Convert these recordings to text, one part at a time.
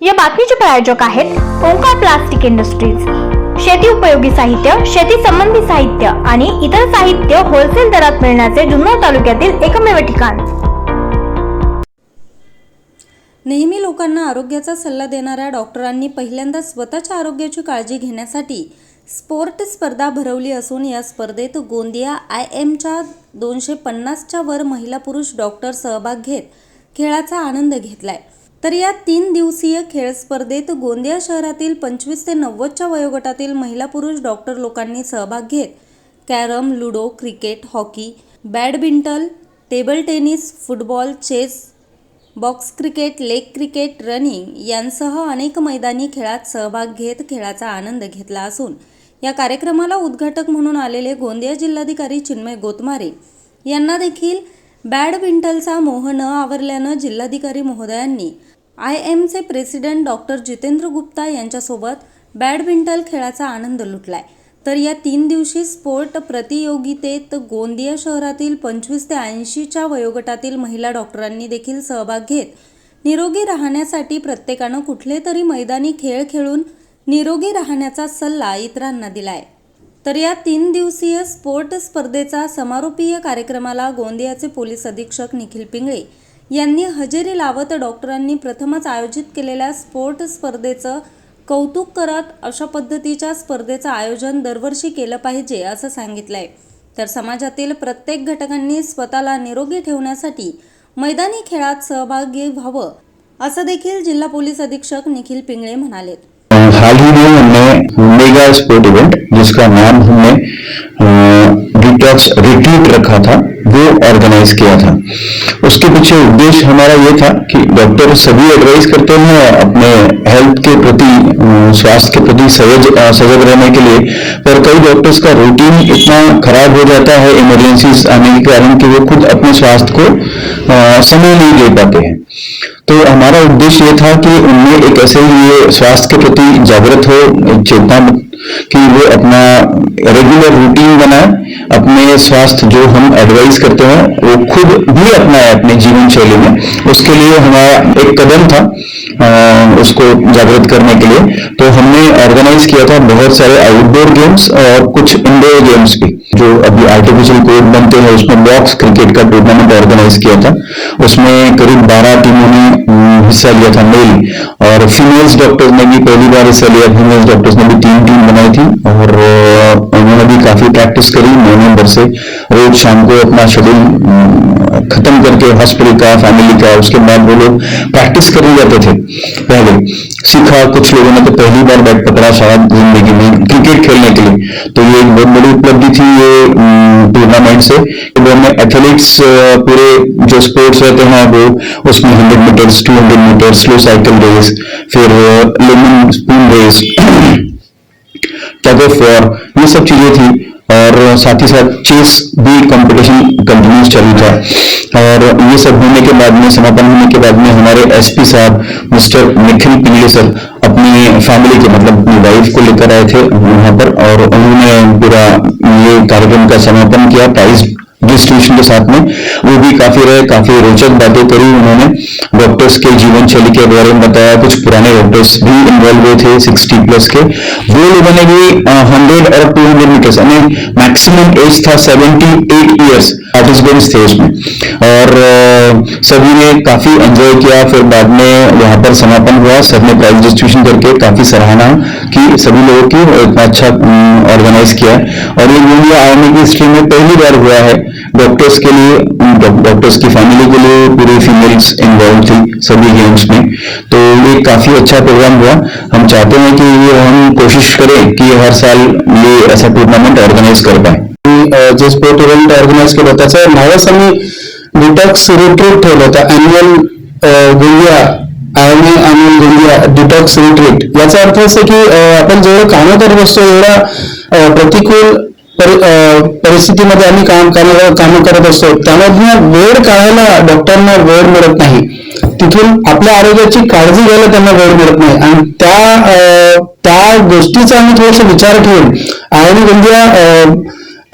या बातमीचे प्रायोजक आहेत ओंकार प्लास्टिक इंडस्ट्रीज. शेती उपयोगी साहित्य शेती संबंधी साहित्य आणि इतर साहित्य होलसेल दरात मिळण्याचे जुन्नर तालुक्यातील एकमेव ठिकाण. नेहमी लोकांना आरोग्याचा सल्ला देणाऱ्या डॉक्टरांनी पहिल्यांदा स्वतःच्या आरोग्याची काळजी घेण्यासाठी स्पोर्ट स्पर्धा भरवली असून या स्पर्धेत गोंदिया आय एमच्या दोनशे पन्नासच्या वर महिला पुरुष डॉक्टर सहभाग घेत खेळाचा आनंद घेतलाय. तर या तीन दिवसीय खेळ स्पर्धेत गोंदिया शहरातील पंचवीस ते नव्वदच्या वयोगटातील महिला पुरुष डॉक्टर लोकांनी सहभाग घेत carrom ludo cricket hockey badminton table tennis football chess box cricket leg cricket running यांसह अनेक मैदानी खेळात सहभाग घेत खेळाचा आनंद घेतला असून या कार्यक्रमाला उद्घाटक म्हणून आलेले गोंदिया जिल्हाधिकारी चिन्मय गोतमारे यांना देखील बॅडमिंटनचा मोह न आवरल्यानं जिल्हाधिकारी महोदयांनी आय एमचे प्रेसिडेंट डॉक्टर जितेंद्र गुप्ता यांच्यासोबत बॅडमिंटन खेळाचा आनंद लुटलाय. तर या तीन दिवशी स्पोर्ट प्रतियोगितेत गोंदिया शहरातील पंचवीस ते ऐंशीच्या वयोगटातील महिला डॉक्टरांनी देखील सहभाग घेत निरोगी राहण्यासाठी प्रत्येकानं कुठले तरी मैदानी खेळ खेळून निरोगी राहण्याचा सल्ला इतरांना दिलाय. तर या तीन दिवसीय स्पोर्ट स्पर्धेचा समारोपीय कार्यक्रमाला गोंदियाचे पोलीस अधीक्षक निखिल पिंगळे यांनी हजेरी लावत डॉक्टरांनी प्रथमच आयोजित केलेल्या स्पोर्ट स्पर्धेचं कौतुक करत अशा पद्धतीच्या स्पर्धेचं आयोजन दरवर्षी केलं पाहिजे असं सांगितलंय. तर समाजातील प्रत्येक घटकांनी स्वतःला निरोगी ठेवण्यासाठी मैदानी खेळात सहभागी व्हावं असं देखील जिल्हा पोलीस अधीक्षक निखिल पिंगळे म्हणाले हाल ही में हमने मेगा स्पोर्ट इवेंट जिसका नाम हमने डिटॉक्स रिट्रीट रखा था. वो ऑर्गेनाइज किया था। उसके पीछे उद्देश्य हमारा ये था कि डॉक्टर सभी एडवाइस करते हैं अपने हेल्थ के प्रति स्वास्थ्य के प्रति सजग सजग रहने के लिए। पर कई डॉक्टर्स का रूटीन इतना खराब हो जाता है इमरजेंसी आने के कारण कि वो खुद अपने स्वास्थ्य को समय नहीं दे पाते हैं। तो हमारा उद्देश्य ये था कि उनमें एक ऐसे ये स्वास्थ्य के प्रति जागृत हो चेतना कि वो अपना रेगुलर रूटीन बनाए, अपने स्वास्थ्य जो हम एडवाइस करते हैं, वो खुद भी अपनाए अपने जीवन शैली में। उसके लिए हमारा एक कदम था उसको जागृत करने के लिए। तो हमने ऑर्गेनाइज किया था बहुत सारे आउटडोर गेम्स और कुछ इंडोर गेम्स भी, जो अभी आर्टिफिशियल कोर्ट बनते हैं, उसमें बॉक्स क्रिकेट का टूर्नामेंट ऑर्गेनाइज किया था। उसमें करीब 12 टीमों ने हिस्सा लिया था, मेल। और फीमेल्स डॉक्टर्स ने भी पहली बार हिस्सा लिया फीमेल्स डॉक्टर्स ने भी तीन टीम बनाई थी। और, उन्होंने भी काफ़ी प्रैक्टिस करी। महीने भर से रोज शाम को अपना शेड्यूल खत्म करके हॉस्पिटल का फैमिली का, उसके बाद वो लोग प्रैक्टिस करने जाते थे। पहले सीखा, कुछ लोगों ने तो पहली बार बैट पकड़ा शायद ज़िंदगी में क्रिकेट खेलने के लिए। तो ये एक बहुत बड़ी उपलब्धि थी ये टूर्नामेंट से कि वो हमें एथलीट्स पूरे जो स्पोर्ट्स रहते हैं वो, उसमें hundred metres two hundred metres slow cycle race फिर lemon spoon race tug of war ये सब चीज़ें थी। और साथ ही साथ चेस भी कंपटीशन कंटिन्यूस चालू था और ये सब होने के बाद में, समापन होने के बाद में हमारे एसपी साहब मिस्टर निखिल पिंगले सर, अपनी फैमिली के मतलब अपनी वाइफ को लेकर आए थे वहाँ पर और उन्होंने पूरा ये कार्यक्रम का समापन किया प्राइज डिस्ट्रीब्यूशन के साथ में, वो भी काफ़ी रहे, काफ़ी रोचक बातें करी उन्होंने। डॉक्टर्स के जीवन शैली के बारे में बताया, कुछ पुराने डॉक्टर्स भी इन्वॉल्व हुए थे सिक्सटी प्लस के। वो लोगों ने भी हंड्रेड और टू हंड्रेड मीटर्स यानी मैक्सिमम एज था सेवेंटी एट ईयर्स पार्टिसिपेंट्स थे उसमें और सभी ने काफ़ी एंजॉय किया, फिर बाद में वहाँ पर समापन हुआ। सर ने प्राइज डिस्ट्रीब्यूशन करके काफ़ी सराहना की सभी लोगों की इतना अच्छा ऑर्गेनाइज किया। और ये मीडिया आने की हिस्ट्री में पहली बार हुआ है। डॉक्टर्स के लिए डॉक्टर्स की फैमिली के लिए पूरे फीमेल्स इन्वॉल्व थी सभी गेम्स में। तो ये काफ़ी अच्छा प्रोग्राम हुआ। हम चाहते हैं कि ये हम कोशिश करें कि हर साल ये ऐसा टूर्नामेंट ऑर्गेनाइज कर पाए। जे स्पोर्ट इव्हेंट ऑर्गनाईज केलं त्याचं नावच आम्ही डिटॉक्स रिट्रीट ठेवलं होतं annual Gondia IMA annual Gondia detox retreat याचा अर्थ असं की आपण जेवढं कामं करत असतो एवढा प्रतिकूल परिस्थितीमध्ये आम्ही काम कामं कामं करत असतो. त्यामधनं वेळ काढायला डॉक्टरांना वेळ मिळत नाही. तिथून आपल्या आरोग्याची काळजी घ्यायला त्यांना वेळ मिळत नाही. आणि त्या अ, त्या गोष्टीचा आम्ही थोडासा विचार ठेवून आयएमए गोंदिया अ,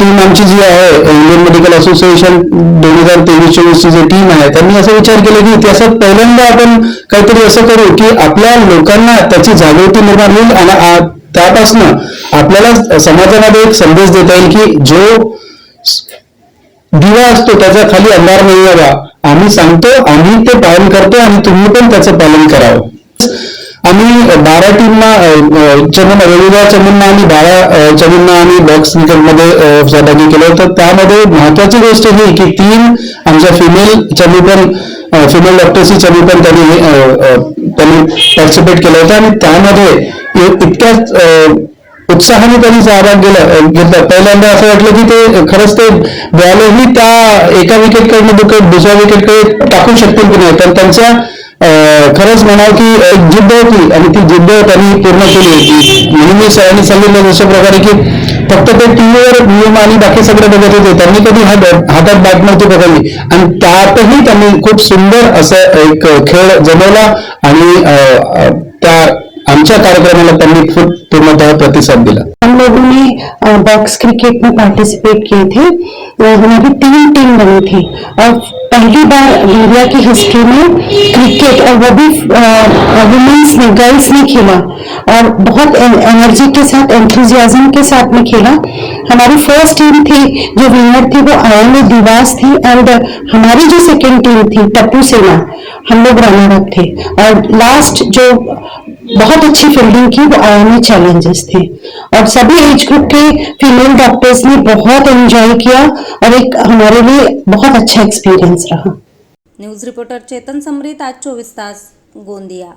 टीम आमची जी आहे इंडियन मेडिकल असोसिएशन दोन हजार तेवीस चोवीसची जी टीम आहे त्यांनी असा विचार केला की इतिहासात पहिल्यांदा आपण काहीतरी असं करू की आपल्या लोकांना त्याची जागृती निर्माण होईल आणि त्यापासून त्यापासनं आपल्याला समाजामध्ये एक संदेश देता येईल की जो दिवा असतो त्याच्याखाली अंधार नाही यावा. आम्ही सांगतो आम्ही ते पालन करतो आणि तुम्ही पण त्याचं पालन करावं. आम्ही बारा टीमना चमन वेगवेगळ्या चमूंना आणि बारा अ, चमूंना आम्ही बॉक्स क्रिकेटमध्ये सहभागी केलं होतं. त्यामध्ये महत्वाची गोष्ट ही की तीन आमच्या फिमेल चमू पण फिमेल डॉक्टर्सची चमू पण त्यांनी त्यांनी पार्टिसिपेट केलं होतं. आणि त्यामध्ये इतक्याच उत्साहाने त्यांनी सहभाग गेला घेतला. पहिल्यांदा असं वाटलं की ते खरंच ते बॉलही त्या एका विकेटकडनं दुसऱ्या दुसऱ्या विकेटकडे टाकू शकतील की नाही? तर त्यांच्या खरंच म्हणाल की एक जिद्द होती आणि ती जिद्द त्यांनी पूर्ण केली होती. नेहमी सरांनी सांगितलं जशा प्रकारे की फक्त ते टीव्हीवर नियम आणि बाकी सगळे बघत होते. त्यांनी कधी हात हातात बॅट नव्हती पकडली. आणि त्यातही त्यांनी खूप सुंदर असं एक खेळ जमवला आणि त्या आमच्या कार्यक्रमाला त्यांनी खूप पूर्णतः प्रतिशत दिला। हम लोगों ने बॉक्स क्रिकेट में पार्टिसिपेट किए थे। हमारी तीन टीम बनी थी। और पहली बार इंडिया की हिस्ट्री में क्रिकेट और वो भी वुमेन्स ने गर्ल्स ने खेला। और बहुत एनर्जी के साथ एंथुजियाज्म के साथ में खेला। हमारी फ़र्स्ट टीम थी, जो विनर थी, वो आयामी दिवास थी एंड हमारी जो सेकेंड टीम थी, टप्पू सेना, हम लोग रनर अप थे। और लास्ट जो बहुत अच्छी फील्डिंग की, वो आयामी चैलेंजेस थे और सभी एज ग्रुप के फीमेल डॉक्टर्स ने बहुत एंजॉय किया और एक हमारे लिए बहुत अच्छा एक्सपीरियंस रहा। न्यूज़ रिपोर्टर चेतन समृत आज चौबीस तास गोंदिया।